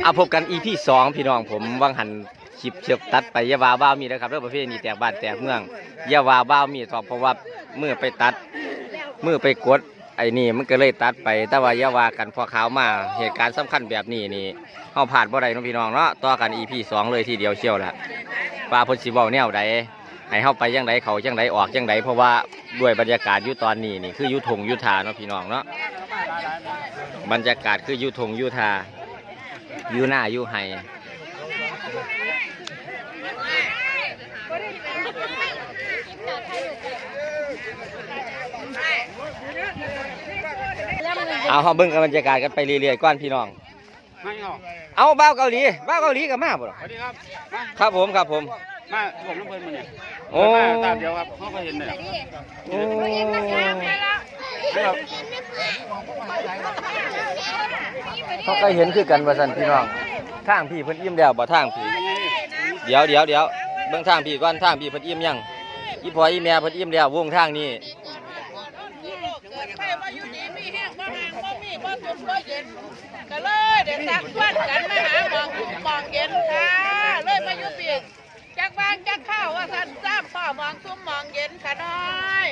เอาพบกัน EP สองพี่น้องผมวังหันคลิปเชือกตัดไปยาวาบ้ามีนะครับเรื่องประเภทนี้แตกบ้านแตกเมืองยาวาบ้ามีตอบเพราะว่าเมื่อไปตัดเมื่อไปกดไอ้นี่มันก็เลยตัดไปแต่ว่ายาวากันพอขาวมาเหตุการณ์สำคัญแบบนี้นี่เฮาผ่านบ่ได้น้องพี่น้องเนาะต่อกัน EP สองเลยทีเดียวเชียวละว่าพ่นสิเว้าแนวใดให้เฮาไปจังไดเขาจังไดออกจังไดเพราะว่าด้วยบรรยากาศยู่ตอนนี้นี่คือยู่ทงยู่ทาเนาะพี่น้องเนาะบรรยากาศคือยู่ทงยู่ทา อยู่หน้าอยู่ไห้เอาเฮาเบิ่งกับบรรยากาศกันไปเรื่อยๆก่อนพี่น้อง ไม่เอาเอาบ้าวเกาหลีบ้าวเกาหลีกับมาบ่ล่ะสวัสดีครับมาครับผมครับผม มาผมน้ำเพลินมาเนี่ยโอ้มาตามเดียวครับเขาก็เห็นเลยโอ้ครับเขาก็เห็นคือกันว่าซั่นพี่น้องทางพี่เพิ่นอิ่มแล้วบ่ทางพี่เดี๋ยวเดี๋ยวเดี๋ยวเบิ่งทางพี่ก่อนทางพี่เพิ่นอิ่มยังอีพ่ออีแม่เพิ่นอิ่มแล้ววงทางนี้ใครมาอยู่ดีมีแห้งบ่ห่างบ่มีบ่สุขบ่เย็นก็เลยเดี๋ยวตักชวนกันมาหาหมองสุขหมองเย็นค่ะเลยมาอยู่ปีกจั กบ้านจะเข้าว่าสันซ้ำพ่อมองซุ้มมองเย็นขะน้อย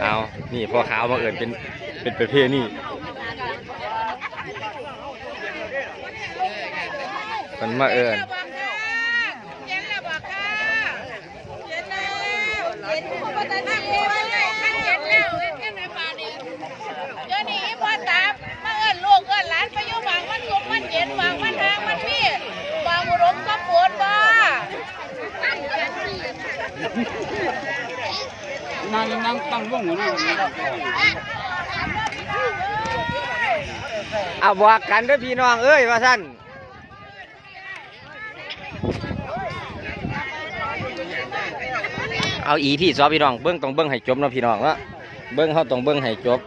เอานี่พ่อขาวมาเอิญเป็นเป็นประเภทนี่มันมาเอิญ เย็นแล้วบอกค่ะเย็นแล้วเย็นทุกคนตอนนี้ว่าไงขั้นเย็นแล้วเย็นแค่ไหนมานี่เดี๋ยวนี้พ่อตามาเอิ้นลูกเอิ้นหลานไปอยู่หวังมันสุขมันเย็นหวังมันทางมันพี่หวังอุดมสมบูรณ์บ่ นั่งนั่งตั้งวงอยู่นะเอาบอกกันด้วยพี่น้องเอ้ยว่าท่านเอาอีพี่ซอพี่น้องเบิ้งต้องเบิ้งให้จบเนาะพี่น้องเนาะเบิ้งเขาต้องเบิ้งให้จบ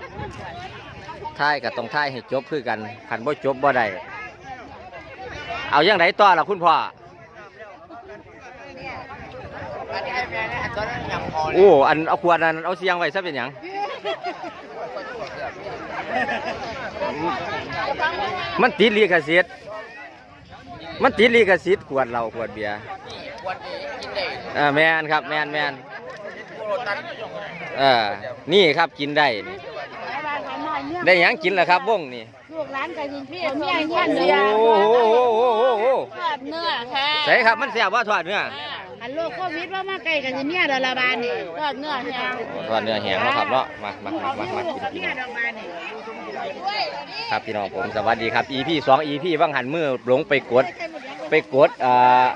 ท้ายกับต้องท้ายให้จบคือกันขันบ่จบบ่ได้เอาอย่างไรต่อล่ะคุณพ่อ โอ้อันเอาขวดนั้นเอาเสียงไว้ซะเป็นหยังมันติดลีกสิทธิ์มันติดลีกสิทธิ์ขวดเราขวดเบียร์เออแมนครับแมนแมนเออนี่ครับกินได้นี่ได้หยังกินแล้วครับวงนี่ลูกหลานก็ยิงพี่เมียเงี้ยโอ้เนื้อโหโอ้โหโอ้โหทอดเนื้อค่ะใส่ครับมันแซ่บว่าทอดเนื้อ อันโลกโควิดว่ามาใกล้กันสิเมียเดอละบานนี่ทอดเนื้อแห้งทอดเนื้อแห้งเนาะครับเนาะมามามามามากินพี่เมียน้องดอกบานนี่ครับพี่น้องผมสวัสดีครับ EP สอง EP ว่างหันมือหลงไปกด ไปกดอ่า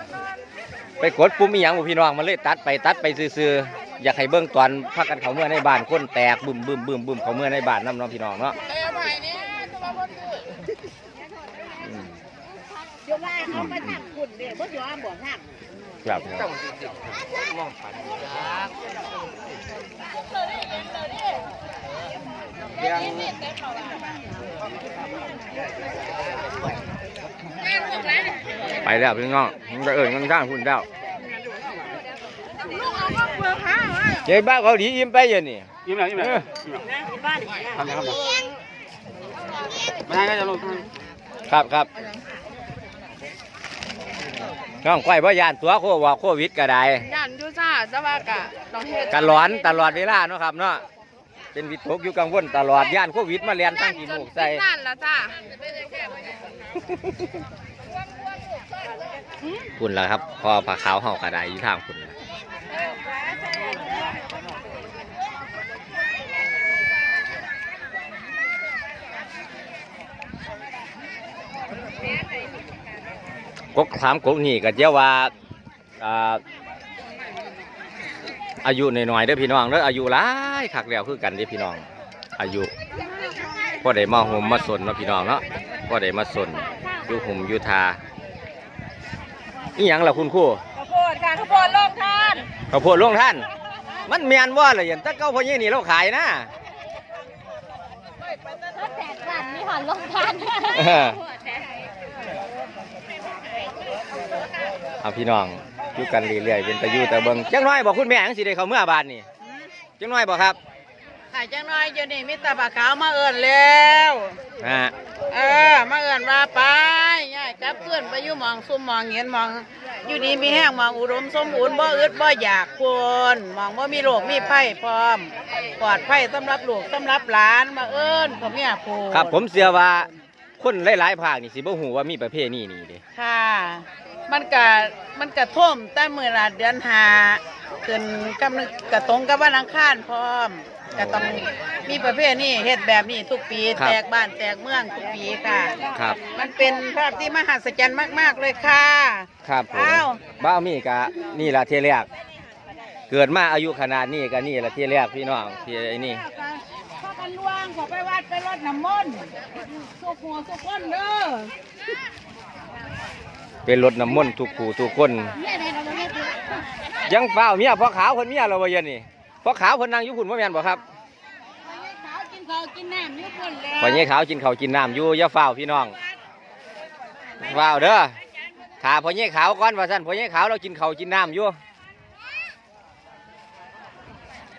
ไปกดปุ่มอีหยังบ่พี่น้องมันเลยตัดไปตัดไปซื่อๆอยากให้เบิ่งตอนพักกันเขาเมื่อในบ้านคนแตกบึมบึมบึมบึมเขาเมื่อในบ้านน้ำน้องพี่น้องเนาะอืมเดี๋ยวว่าเขาไปทางคุณเด้บ่ยอมบ่ทาง ครับไปแล้วพี่น้องมันจะเอิญกันสร้างคุณเจ้าเจ๊บ้าเกาหลียิ้มไปอยังนี่ยิ้มหน่อยยิ้มหน่อยทำไงครับไม่ให้ก็จะลงทางครับครับ น้องก้อยพ่ยานตัวโควิดโควิดก็ได้ย่านอยู่จ้าแต่ว่ากะต้องเฮ็ดกันร้อนตลอดเวลาเนาะครับเนาะเป็นวิตกอยู่กังวลตลอดย่านโควิดมาเรียนตั้งกี่หมูกใส่นั่นละจ้าคุณแล้วครับพอผักขาวเห่ากระไดอยู่ทางคุณ กกถามกกนี่ก็เจ้าว่าอ่าอายุหน่อยๆเด้อพี่น้องเด้ออายุหลายคักแล้วคือกันเด้อพี่น้อง อายุพอได้มาห่มมาสนเนาะพี่น้องเนาะพอได้มาสนอยู่ห่มอยู่ทาอีหยังล่ะคุณครูข้าวโพดค่ะข้าวโพดลงทานข้าวโพดลงท่าน มันแมนว่าเลยอย่างตะเก้าพ่อยี่นี่เราขายนะถ้าแตกกันนี่หันลงทาน เออเอาพี่น้องอยู่กันเรื่อยๆเป็นตะยูแต่เบิงจังน้อยบอกคุณแม่จังสิได้เขาเมื่อบานนี่จังน้อยบอกครับหายจังน้อยเดี๋ยวนี้มีแตาบาขาวมาเอิ้นแล้วฮะเออมาเอิ้นว่าไปย่ายกลับเพื่อนไปอยู่หมองซุ่มหมองเห็นหมอง อยู่นี่มีแห้งหมองอุดมสมบูรณ์บ่อึดบ่อยากคนหมองบ่มีโรคมีภัยพร้อมปลอดภัยสำหรับลูกสำหรับหลานมาเอิ้นพ่อแม่พูดครับผมเชื่อว่าคนหลายๆภาคนี่สิบ่ฮู้ว่ามีประเภทนี้นี่เด้ค่ะ มันก็มันกระท่วมแต่เมื่อละเดือนหาขึ้นกำลังกระตรงกับวันอังคารพร้อมก็ต้องมีประเภทนี้เฮ็ดแบบนี้ทุกปีแตกบ้านแตกเมืองทุกปีค่ะ ครับ มันเป็นภาพที่มหัศจรรย์มาก ๆ เลยค่ะ ครับผมอ้าว บ้าวมีกะนี่ล่ะเที่ยแรกเกิดมาอายุขนาดนี้ก็นี่ล่ะเที่ยแรกพี่น้องที่ไอ้นี่ พากันล่วงขอไปวัดไปรดน้ำมนต์สุกหัวสุกคนเด้อ เป็นรถน้ำมนต์ทุกผู้ทุกคน ยังเฝ้าเมียพ่อขาวคนเมียเราบ่เย็นนี่พ่อขาวคนนั่งยู่พุ่นบ่แม่นบ่ครับขาวกินข้ากินน้ำอยู่คนแล้วพ่อใหญ่ขาวกินข้าวกินน้ำอยู่อย่าเฝ้าพี่น้องเฝ้าเด้อถ้าพ่อใหญ่ขาวก่อนว่าซั่นพ่อใหญ่ขาวเรากินข้าวกินน้ำอยู่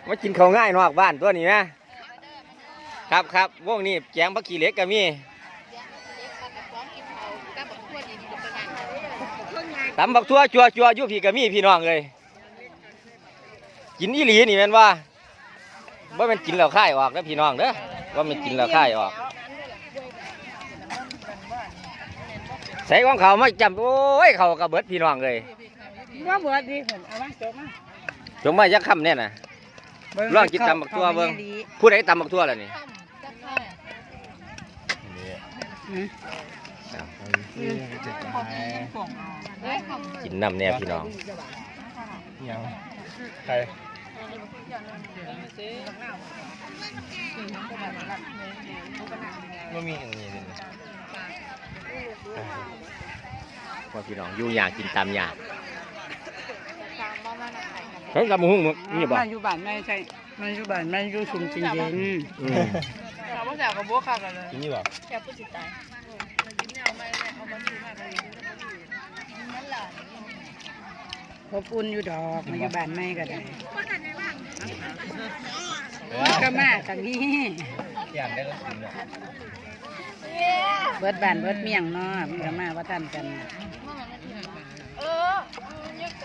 มากินข้าวง่ายนอกบ้านตัวนี้นะครับครับวงนี้แจงบักขี้เล็กก็มี ตำบักทั่วจัวจัวอยู่พี่ก็มีพี่น้องเลยกินอีหลีนี่แม่นว่าว่ามันกินแล้วค่ายออกนะพี่น้องเด้อว่ามันกินแล้วค่ายออกใส่ของเขาไม่จำโอ้ยเขากระเบิดพี่น้องเลยว่าเบิดดีผมเอามาจบมาจงมาจักคำเนี่ยนะลองกินตำบักทั่วเบิ่งผู้ใดตำบักทั่วล่ะนี่ กินน้ำแน่พี่น้องใครไม่มีอย่างนี้เลยว่าพี่น้องอยู่อยากกินตามอยากเฮ้ยตำบักหุ่งนี่บ่มาอยู่บ้านไม่ใช่มาอยู่บ้านไม่อยู่ชุมจริงจริงอืมถามว่าจากกับบัวขากันเลยกินนี่บ่แค่ผู้จิตตาย พบอุ่นอยู่ดอกมาอยู่บ้านไม่ก็ได้ก็มากันนี้อย่างได้ก็กินเบิดบ้านเบิดเมียงเนาะมันก็มาว่าท่านกันยก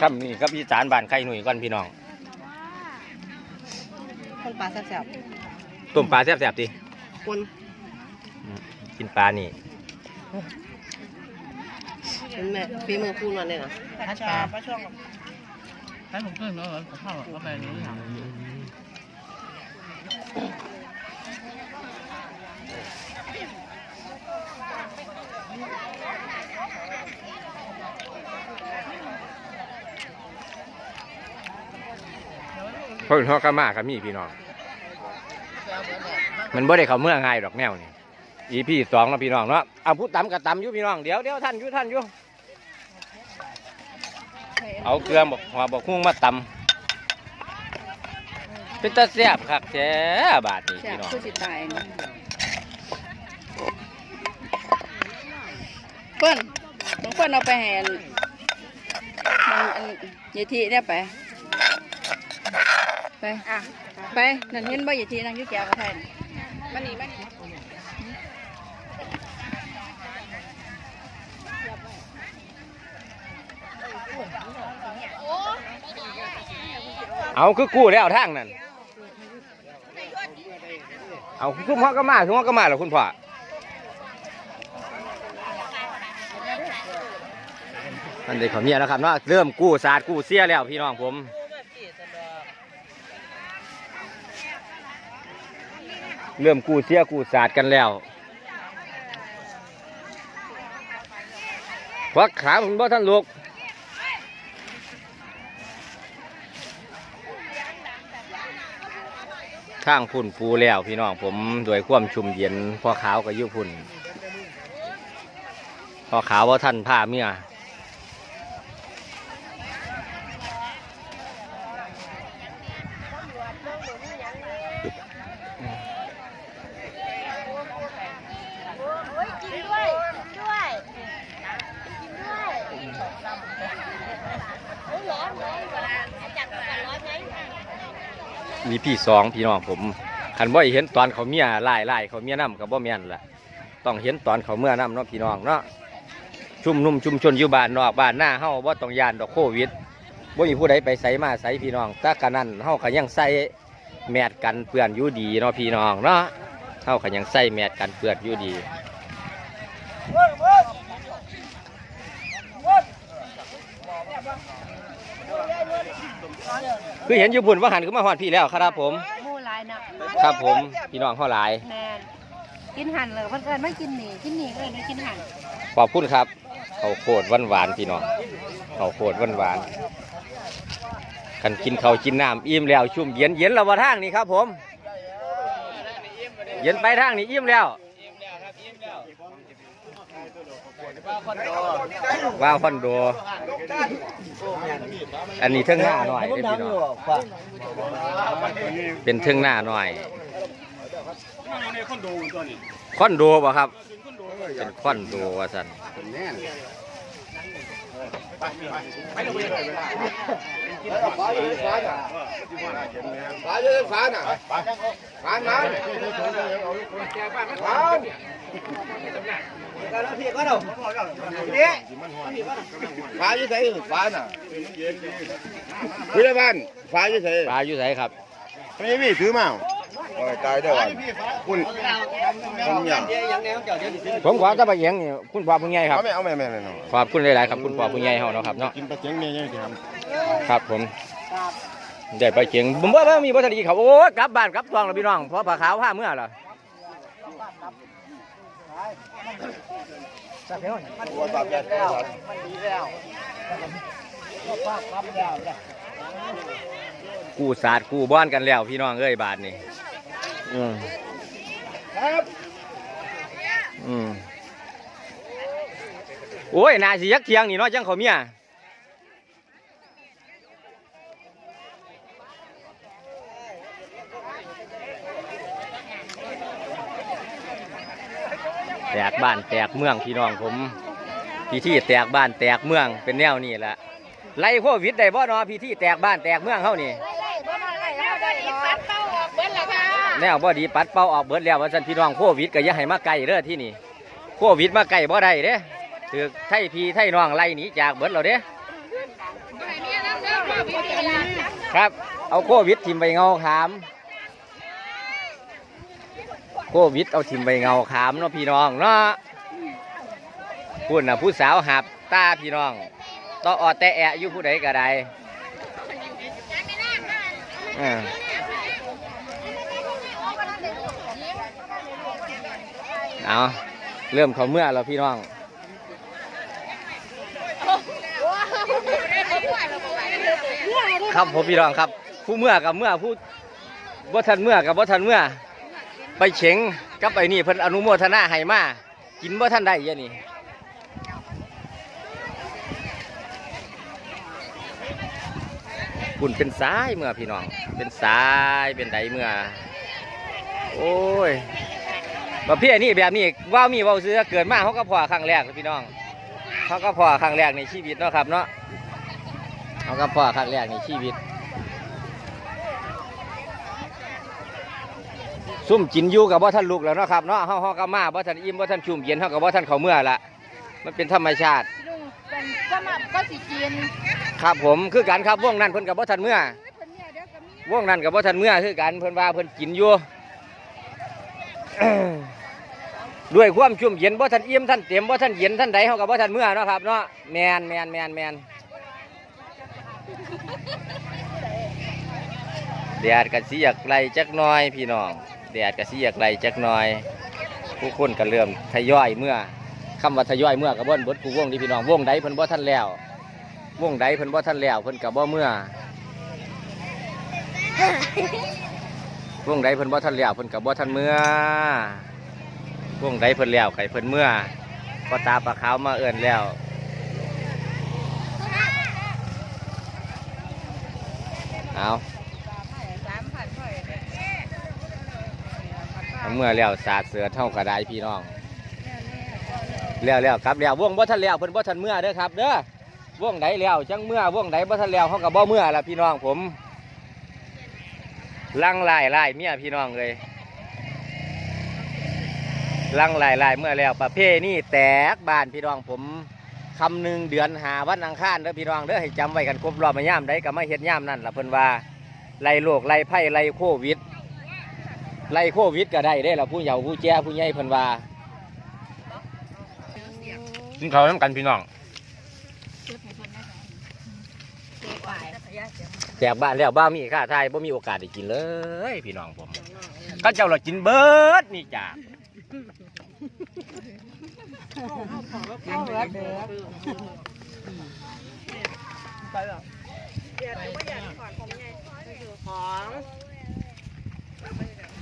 คำนี่ครับพี่สารบ้านไข่หนุ่ยก่อนพี่น้องคนปลาแซ่บต้มปลาแซ่บๆดิๆคนอืมกินปลานี่เป็นแม่ฝีมือพูดมาเลยนะปลาชาปลาช่องให้ผมขึ้นแล้วเหรอข้าวกาแฟนี้ เพิ่นฮอกกะมากับมีพี่น้อง มันบ่ได้เข้าเมืองง่ายดอกแนวนี่อีพี่สองเนาะพี่น้องเนาะเอาผู้ตำกับตำอยู่พี่น้องเดี๋ยวเดี๋ยวท่านอยู่ท่านอยู่เอาเกลือบอกหัวบอกหุ้งมาตำเป็นตาแซ่บคักแท้บาดนี้แซ่พี่บน้องผู้จิตตายเปิ้นบางเปิ้นเอาไปแหนบางอันยายทีเนี่ยไป ไปไปนั่นเห็นบ่ยายทีนั่งอยู่แก้วกระไทยมานี่มานี่เอาคือกู้แล้วทางนั้นเอาคือฮอกกะมาคือฮอกกะมาเหรอคุณพ่ออันเด็กเขาเมียแล้วครับเนาะเริ่มกู้ศาสตร์กู้เสียแล้วพี่น้องผม เริ่มกู้เสียกู้ศาสตร์กันแล้วควักขาผมบ่ท่านลูกข้างพุ่นฟูแล้วพี่น้องผมด้วยความชุ่มเย็นพ่อขาวกับยุพุ่นพ่อขาวว่าท่านผ้าเมียีพี่สองพี่น้องผมคันบ่เห็นตอนเขาเมียไล่ไล่เขาเมียน้ำกับบ่แม่นล่ะต้องเห็นตอนเขาเมื่อน้ำเนาะพี่น้องเนาะชุมนุมชุมชนอยู่บ้านนอกบ้านหน้าเฮาบ่ต้องยานดอกโควิดบ่มีผู้ใดไปใส่มาใส่พี่น้องแต่กันนั้นเฮาก็ยังใส่แมสกันเปื้อนอยู่ดีเนาะพี่น้องเนาะเฮาก็ยังใส่แมสกันเปื้อนอยู่ดี คือเห็นอยู่บุญว่าหันขึ้นมาหอดพี่แล้วครับผม หมูหลายนะครับผมพี่น้องเขาหลาย แมนกินหั่นเลยเพิ่นเอิ้นไม่กินหนีกินหนีก็เลยไม่กินหั่นขอบคุณครับ เขาวโคตรหวานหวานๆพี่น้องเขาวโคตรหวานหวานๆกันกินเขาวกินน้ำอิ่มแล้วชุ่มเย็นเย็นแล้วว่าทางนี้ครับผม เย็นไปทางนี้อิ่มแล้วว้าวคอนโด อันนี้เทิงหน้าหน่อยเด้อพี่น้องเป็นเทิงหน้าหน่อยคอนโดป่ะครับ เป็นคอนโดว่าสันฝา เยอะฝาน่ะฝาน้ำฝาฝาอยู่ไหนฝาน่ะพี่ละบ้านฝาอยู่ไหนปลาอยู่ไสครับไม่มีถือมาโอ้ยตายได้วันคุณคุณยังผมขอตะบะเอียงนี่คุณพ่อผู้ใหญ่ครับเอาไม่เอาไม่ไม่ไม่เนาะขอบคุณหลายๆครับคุณพ่อผู้ใหญ่เฮาเนาะครับเนาะกินปลาเจ๋งเนี่ยยังไงครับครับผมได้ไปเขียงผมว่าบ่มีบ่ทันอีกครับโอ้ยกลับบ้านกลับท้องแล้วพี่น้องเพราะผ้าขาวผ้าเมื่อ เหรอตัวตาแก่กู้ศาสตร์กู้บ้านกันแล้วพี่น้องเอ้ยบาทนี่อืมครับอืมโอ้ยนาสิยักเทียงนี่เนาะจังเขาเมีย แตกบ้านแตกเมืองพี่น้องผมพิธีแตกบ้านแตกเมืองเป็นแนวนี้แหละไล่โควิดได้บ่เนาะพิธีแตกบ้านแตกเมืองเฮานี่แนวบ่ดีปัดเป่าออกเบิดแล้วว่าซั่นพี่น้องโควิดก็อย่าให้มาใกล้เด้อที่นี่โควิดมาใกลบ่ได้เด้ถือไทยพี่ไทยน้องไล่หนีจากเบิดแล้วเด้ครับ เอาโควิดทิมไปเงาขาม โควิดเอาทิมไปเงาขามเนาะพี่น้องเนาะพูดนะผู้สาวหับตาพี่น้องต่อออดแต่แอะอยู่ผู้ใดก็ได้เอาเริ่มเขาเมื่อแล้วพี่น้องครับผมพี่น้องครับ ผู้เมื่อกับเมื่อผู้บ่ทันเมื่อกับบ่ทันเมื่อ ไปเฉงกับไอ้นี่เพิ่นอนุโมทนาให้มากินบ่ทันได้ยะนี่คุณเป็นสายเมื่อพี่น้อง เป็นสายเป็นไดเมื่อ โอ้ยประเภทนี้แบบนี้ว่าวมีว่าซื้อเกิดมาเขาก็พอครั้งแรกพี่น้องเขาก็พอครั้งแรกในชีวิตเนาะครับเนาะเขาก็พอครั้งแรกในชีวิต ซุ่มกินอยู่กับบ่ท่านลูกแล้วเนาะครับเนาะเฮาเฮาก็มาบ่ท่านอิ่มบ่ท่านชุ่มเย็นเฮากับบ่ท่านเขาวเมื่อละมันเป็นธรรมชาติลุงเป็นก็มาก็สิกินครับผมคือกันครับวงนั้นเพิ่นกับบ่ท่านเมื่อเพิ่นเนี่ยเดี๋ยวก็มีวงนั้นกับบ่ท่านเมื่อคือกันเพิ่นว่าเพิ่นกินอยู่ ด้วยความชุ่มเย็นบ่ท่านอิ่มท่านเต็มบ่ท่านเย็นท่านใดเฮากับบ่ท่านเมื่อเนาะครับเนาะแมนแมนแมนแมนแดดก็สิอยากไล่จักหน่อยพี่น้อง แดดก็สิอยากไล่จักหน่อย ผู้คนก็เริ่มทยอยเมื่อคำว่าทยอยเมื่อกับบ่นบดกูวงที่พี่น้องวงใดเพิ่นบ่ท่านแล้ววงใดเพิ่นบ่ท่านแล้วเพิ่นก็บ่เมื่อวงใดเพิ่นบ่ทันแล้วเพิ่นก็บ่ทันเมื่อวงใดเพิ่นแล้วไข่เพิ่นเมื่อก็ตาปลาขาวมาเอิ้นแล้วเอา เมื่อแล้วสาดเสือเท่ากระไดพี่น้องแล้วแล้วครับแล้ววงบ่ทันแล้วเพิ่นบ่ทันเมื่อเด้อครับ เด้อวงใดแล้วจังเมื่อวงใดบ่ทันแล้วเขาก็บ่เมื่อละพี่น้องผมลังลายลายเมียพี่น้องเลยลังลายลายเมื่อแล้วประเภทนี่แตกบานพี่น้องผมคำหนึ่งเดือนหาวันอังคารเด้อพี่น้องเด้อให้จำไว้กันครบรอบมาย่ามใดก็มาเฮ็ดย่ามนั่นละเพิ่นว่าไล่โรคไล่ไผ่ไล่โควิด ไล่โควิดก็ได้เด้ล่ะผู้เฒ่าผู้แก่ผู้ใหญ่เพิ่นว่ากินข้าวนํกันพี่น้องแจกบ้านแล้วบ้ามีค่าทายบ่มีโอกาสได้กินเลย พี่น้องผมก็เจ้าเรากินเบิดนี่จ้า嗯นี่เหมือนได้บ้าง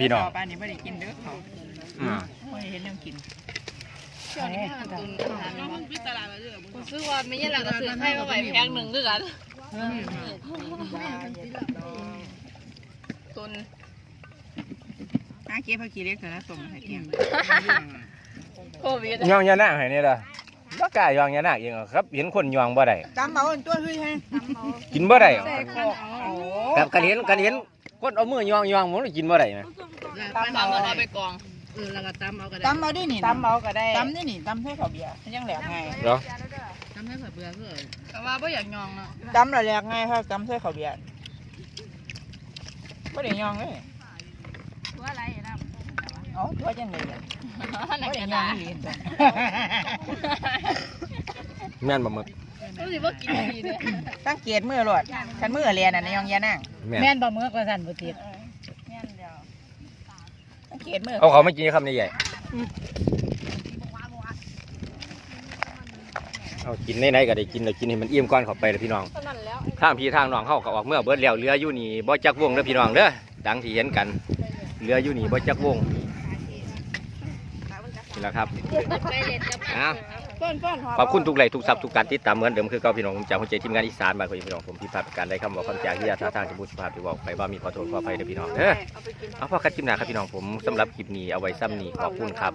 พี่น้องป้านี่ไม่ได้กินเด้อเขาอืมไม่เห็นยังกินซื้อว่าไม่ใช่หลักก็ซื้อให้มาไหวแพงหนึ่งด้วยกันตุนอาเก็บผักกีเล็กเถอะนะต้มให้เที่ยงโควิดยองยานาให้นี่ล่ะบ่กล้ายองยานาเองหรอกครับเห็นคนยองบ่ได้จำเอาตัวเฮ้ยให้กินบ่ได้หรอกโอ้แบบกันเห็นกันเห็น คนเอามือยองยองมันกินบ่ได้นะตำเอาเอาไปกองเออแล้วก็ตำเอาก็ได้ตำเอาดินี่ตำเอาก็ได้ตำนี่นี่ตำให้ข้าวเบียร์ยังแหลกไงเหรอตำให้ผัดเบื่อเพื่อแต่ว่าไม่อยากยองเนาะตำละแหลกไงครับตำใส่ข้าวเบียร์ไม่ได้ยองเลยว่าอะไรนะอ๋อตัวจังเลยไหนไม่ได้กันยอนะงนี่แม่นบ่มึก รู้สึกว่ากินดีเลยตั้งเกียรมือหลดฉันมือเรียนน่ะในยองยานั่งแม่นแม่นบ่มือกว่าสั่นบ่ติดตั้งเกียรมือเอาเขาไม่กินคำนี้ใหญ่เอากินไหนๆก็ได้กินเลยกินให้มันอิ่มก่อนเข้าไปเลยพี่น้องเท่านั้นแล้วทางพี่ทางน้องเข้าก็ออกเมื่อเบิดแล้วเหลืออยู่นี่บ่จักวงเด้อพี่น้องเด้อดังที่เห็นกันเหลืออยู่นี่บ่จักวงนี่แหละครับ ไปเล็ดกับอ้าวป้อนป้อน ขอบคุณทุกไลค์ทุกซับทุกการติดตามเหมือนเดิมคือเก่าพี่น้องผมจากหัวใจทีมงานอีสานบานขอพี่น้องผมพิพาทการได้คำบอกคำจากที่ยาท่าทางจะบูสุภาพที่บอกไปว่ามีขอโทษขออภัยเด้อพี่น้องเด้อเอาพ่อกันคลิปหน้าครับพี่น้องผมสำหรับคลิปนี้เอาไว้ซ้ำนี้ขอบคุณครับ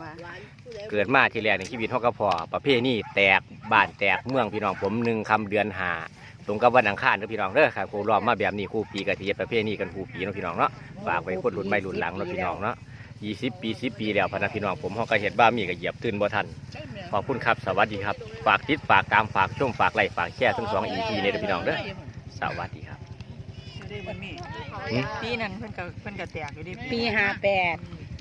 เกิดมาที่แรกในชีวิตเขาก็พอประเภทนี้แตกบ้านแตกเมืองพี่น้องผมหนึ่งคำเดือนหาตรงกับวันอังคารเด้อพี่น้องเด้อครับครูรอบมาแบบนี้ครูปีกะทิเฮ็ดประเภทนี้กันครูปีเนาะพี่น้องเนาะฝากไว้คนรุ่นใหม่รุ่นหลังเนาะพี่น้องเนาะ ยี่สิบปีสิบปีแล้วพะนะพี่น้องผมเขาก็เห็ดบ้ามีก็เหยียบตื่นบ่ทันขอบคุณครับ สวัสดีครับ ฝากติดฝากตามฝากชมฝากไลค์ฝากแชร์ทั้งสองอีพีเลยเด้อพี่น้องเด้อสวัสดีครับปีนั้นเพิ่นก็เพิ่นก็แตกอยู่ดิปีห้าแปด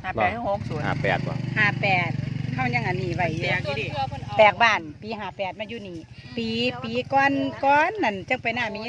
ห้าแปดถึงหกศูนย์ห้าแปดบ่ห้าแปดเขายังอันนี้ไว้อแตยู่กอยู่ดิแตกบ้าน ปีห้าแปดมาอยู่นี่ ปีปีก้อนก้อนนั่นจังไปหน้ามี